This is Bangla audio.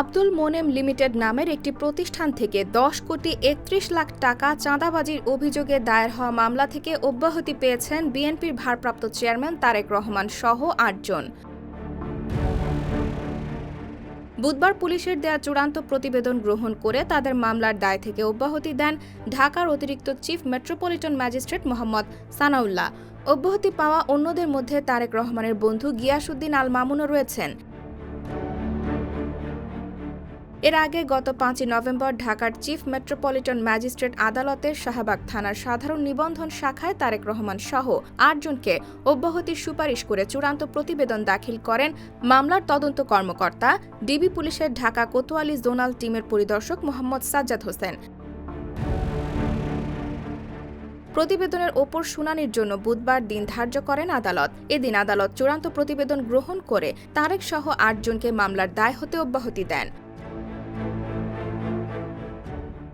আব্দুল মোনেম লিমিটেড নামের একটি প্রতিষ্ঠান থেকে দশ কোটি একত্রিশ লাখ টাকা চাঁদাবাজির অভিযোগে দায়ের হওয়া মামলা থেকে অব্যাহতি পেয়েছেন বিএনপির ভারপ্রাপ্ত চেয়ারম্যান তারেক রহমান সহ আটজন। বুধবার পুলিশের দেয়া চূড়ান্ত প্রতিবেদন গ্রহণ করে তাদের মামলার দায় থেকে অব্যাহতি দেন ঢাকার অতিরিক্ত chief metropolitan magistrate Mohammad Sanaullah. অব্যাহতি পাওয়া অন্যদের মধ্যে তারেক রহমানের বন্ধু গিয়াসুদ্দিন আল মামুনও রয়েছেন। এর আগে গত পাঁচই নভেম্বর ঢাকার চিফ মেট্রোপলিটন ম্যাজিস্ট্রেট আদালতের শাহবাগ থানার সাধারণ নিবন্ধন শাখায় তারেক রহমান সহ আটজনকে অব্যাহতির সুপারিশ করে চূড়ান্ত প্রতিবেদন দাখিল করেন মামলার তদন্ত কর্মকর্তা, ডিবি পুলিশের ঢাকা কোতোয়ালি জোনাল টিমের পরিদর্শক মোহাম্মদ সাজ্জাদ হোসেন। প্রতিবেদনের ওপর শুনানির জন্য বুধবার দিন ধার্য করেন আদালত। এদিন আদালত চূড়ান্ত প্রতিবেদন গ্রহণ করে তারেক সহ আটজনকে মামলার দায় হতে অব্যাহতি দেন।